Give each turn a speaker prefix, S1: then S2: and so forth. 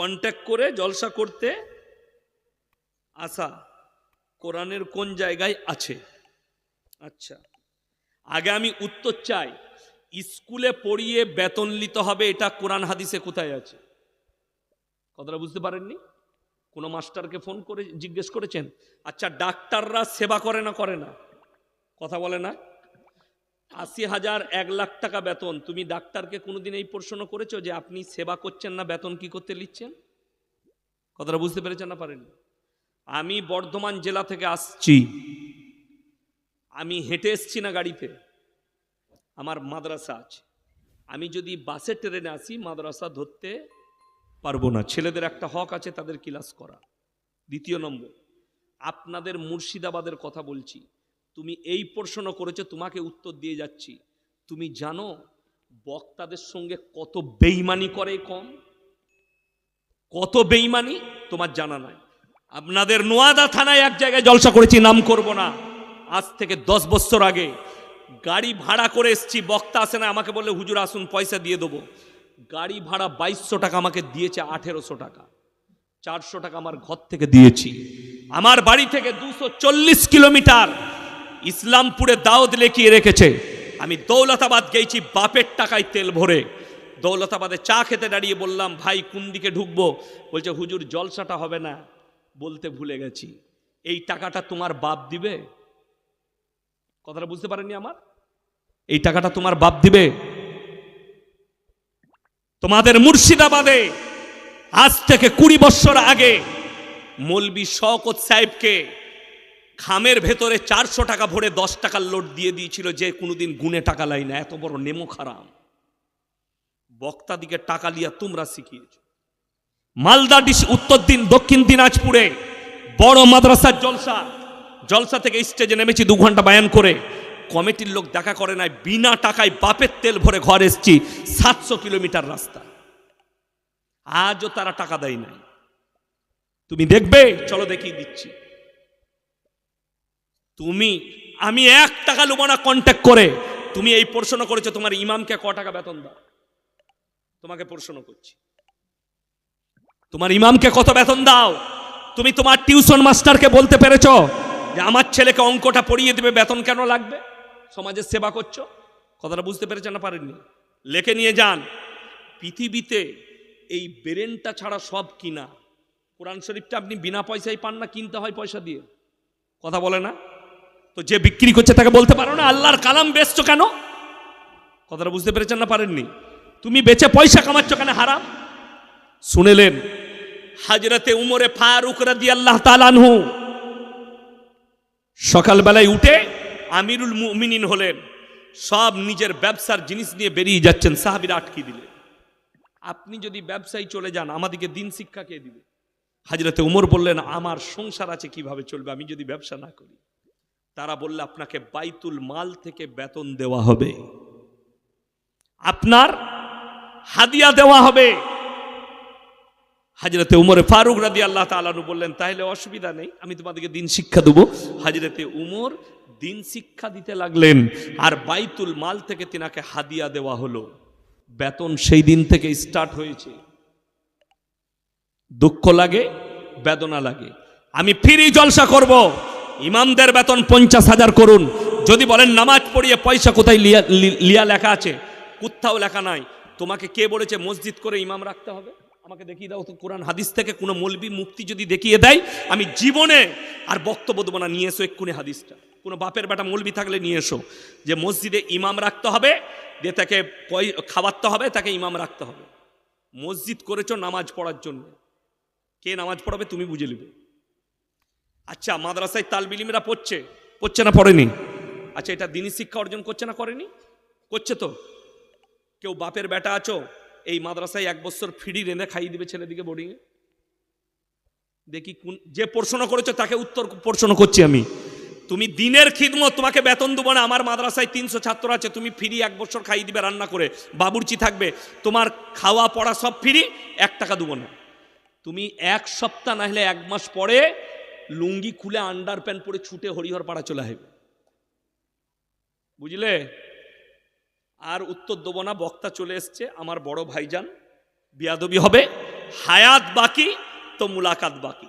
S1: Contact করে জলসা করতে আসা কোরআনের কোন জায়গায় আছে? আচ্ছা। আগে আমি উত্তর চাই। স্কুলে পড়িয়ে বেতন নিতে হবে, এটা কোরআন হাদিসে কোথায় আছে? কথাটা বুঝতে পারেননি? কোনো মাস্টারকে ফোন করে জিজ্ঞেস করেছেন? আচ্ছা ডাক্তাররা সেবা করে না করে না? কথা বলে না? আশি হাজার এক লাখ টাকা বেতন। তুমি ডাক্তারকে কোনোদিন এই প্রশ্ন করেছ যে আপনি সেবা করছেন না, বেতন কি করতে নিচ্ছেন কথাটা বুঝতে পেরেছেন না পারেন আমি বর্ধমান জেলা থেকে আসছি। আমি হেঁটে এসছি না গাড়িতে। আমার মাদ্রাসা আছে। আমি যদি বাসে ট্রেনে আসি, মাদ্রাসা ধরতে পারব না। ছেলেদের একটা হক আছে, তাদের ক্লাস করা। দ্বিতীয় নম্বর, আপনাদের মুর্শিদাবাদের কথা বলছি। তুমি এই প্রশ্ন করেছ, তোমাকে উত্তর দিয়ে যাচ্ছি। তুমি জানো বক্তাদের সঙ্গে কত বেইমানি করে কম? কত বেইমানি? তোমার জানা নাই। আপনাদের নোয়াদা থানায় এক জায়গায় জলসা করেছি, নাম করব না। আজ থেকে দশ বছর আগে গাড়ি ভাড়া করে এসছি, বক্তা আসে না, আমাকে বললে, হুজুর, আসুন, পয়সা দিয়ে দেবো। গাড়ি ভাড়া বাইশশো টাকা, আমাকে দিয়েছে আঠেরোশো টাকা। চারশো টাকা আমার ঘর থেকে দিয়েছি। আমার বাড়ি থেকে দুশো চল্লিশ কিলোমিটার ইসলামপুরে দাওদ লেখিয়ে রেখেছে। আমি দৌলতাবাদ গেছি বাপের টাকায় তেল ভরে। দৌলতাবাদে চা খেতে দাঁড়িয়ে বললাম, ভাই, কোন দিকে ঢুকবো? বলছে, হুজুর, জলসাটা হবে না। বলতে ভুলে গেছি। এই টাকাটা তোমার বাপ দিবে? কথাটা বুঝতে পারেনি আমার? এই টাকাটা তোমার বাপ দিবে? তোমাদের মুর্শিদাবাদে আজ থেকে কুড়ি বছর আগে মৌলবি শওকত সাহেবকে খামের ভেতরে চারশো টাকা ভরে দশ টাকার লোড দিয়ে দিয়েছিল যে কোনোদিন গুনে টাকা লাই না, এত বড় নেমো খারাম। বক্তা দিকে টাকা লিয়া তোমরা শিখিয়েছ। মালদা ডিস উত্তর দিন, দক্ষিণ দিনাজপুরে বড় মাদ্রাসার জলসা। জলসা থেকে স্টেজে নেমেছি দু ঘণ্টা বায়ান করে। কমিটির লোক দেখা করে নাই, বিনা টাকায় বাপের তেল ভরে ঘর এসছি, সাতশো কিলোমিটার রাস্তা। আজও তারা টাকা দেয় নাই। তুমি দেখবে, চলো দেখিয়ে দিচ্ছি। তুমি, আমি এক টাকা লুবো না কন্ট্যাক্ট করে। তুমি এই প্রশ্ন করেছ, তোমার ইমামকে ক টাকা বেতন দাও? তোমাকে প্রশ্ন করছি। তোমার ইমামকে কত বেতন দাও? তুমি তোমার টিউশন মাস্টারকে বলতে পেরেছ যে আমার ছেলেকে অঙ্কটা পড়িয়ে দেবে, বেতন কেন লাগবে? সমাজের সেবা করছ? কথাটা বুঝতে পেরেছেন না পারেননি? লেখে নিয়ে যান। পৃথিবীতে এই ব্রেনটা ছাড়া সব কিনা। কোরআন শরীফটা আপনি বিনা পয়সায় পান না, কিনতে হয় পয়সা দিয়ে। কথা বলে না? তো যে বিক্রি করছে তাকে বলতে পারো না, আল্লাহর কালাম বেচছো কেন? কথাটা বুঝতে পেরেছেন না পারেননি? তুমি বেচে পয়সা কামাচ্ছ কেন, হারাম? শুনেলেন, হাজরতে উমরে ফারুক রাদি আল্লাহ তালানহু সকালবেলায় উঠে আমিরুল মুমিনিন হলেন, সব নিজের ব্যবসার জিনিস নিয়ে বেরিয়ে যাচ্ছেন, সাহাবিরা আটকে দিলে। আপনি যদি ব্যবসায়ী চলে যান, আমাদেরকে দিন শিক্ষা কে দিবে? হাজরতে উমর বললেন, আমার সংসার আছে, কীভাবে চলবে? আমি যদি ব্যবসা না করি। তারা বললে, আপনাকে বাইতুল মাল থেকে বেতন দেওয়া হবে। আপনার হাদিয়া দেওয়া হবে। হাজরতে উমরে ফারুক রাদি আল্লাহ তালানু বললেন, তাহলে অসুবিধা নেই, আমি তোমাদেরকে দিন শিক্ষা দেবো। হাজরতে উমর দিন শিক্ষা দিতে লাগলেন, আর বাইতুল মাল থেকে তিনাকে হাদিয়া দেওয়া হলো। বেতন সেই দিন থেকে স্টার্ট হয়েছে। দুঃখ লাগে, বেদনা লাগে। আমি ফ্রি জলসা করব। ইমামদের বেতন পঞ্চাশ হাজার করুন। যদি বলেন নামাজ পড়িয়ে পয়সা কোথায় লিয়া লিয়া লেখা আছে? কোথাও লেখা নাই। তোমাকে কে বলেছে মসজিদ করে ইমাম রাখতে হবে? আমাকে দেখিয়ে দাও তো কোরআন, হাদিস থেকে কোনো মলবি মুক্তি যদি দেখিয়ে দেয়, আমি জীবনে আর বক্তব্য দেবো না, নিয়ে এসো এক্ষুনি হাদিসটা। কোনো বাপের বেটা মলবি থাকলে নিয়ে এসো। যে মসজিদে ইমাম রাখতে হবে দিয়ে তাকে খাওয়াতে হবে, তাকে ইমাম রাখতে হবে। মসজিদ করেছ নামাজ পড়ার জন্য। কে নামাজ পড়াবে তুমি বুঝে নেবে। আচ্ছা মাদ্রাসায় তালবিলিমরা পড়ছে পড়ছে না পড়েনি? আচ্ছা এটা দিনী শিক্ষা অর্জন করছে না করেনি? করছে তো। কেউ বাপের বেটা আছো, এই মাদ্রাসায় এক বছর ফ্রি রেঁধে খাইয়ে দিবে ছেলেদিকে বোর্ডিংয়ে দেখি কোন, যে প্রশ্ন করেছ তাকে উত্তর প্রশ্ন করছি আমি। তুমি দিনের খিদমত, তোমাকে বেতন দেবো না, আমার মাদ্রাসায় তিনশো ছাত্র আছে, তুমি ফ্রি এক বছর খাইয়ে দিবে রান্না করে, বাবুর্চি থাকবে, তোমার খাওয়া পড়া সব ফ্রি এক টাকা দেবো না। তুমি এক সপ্তাহ না হলে এক মাস পরে লুঙ্গি খুলে আন্ডার প্যান্ট পরে ছুটে হরিহর পাড়া চলে আসবে। বুঝলে? আর উত্তর দেবো না, বক্তা চলে এসছে, আমার বড় ভাইজান। বিয়াদবি হবে, হায়াত বাকি, তো মুলাকাত বাকি।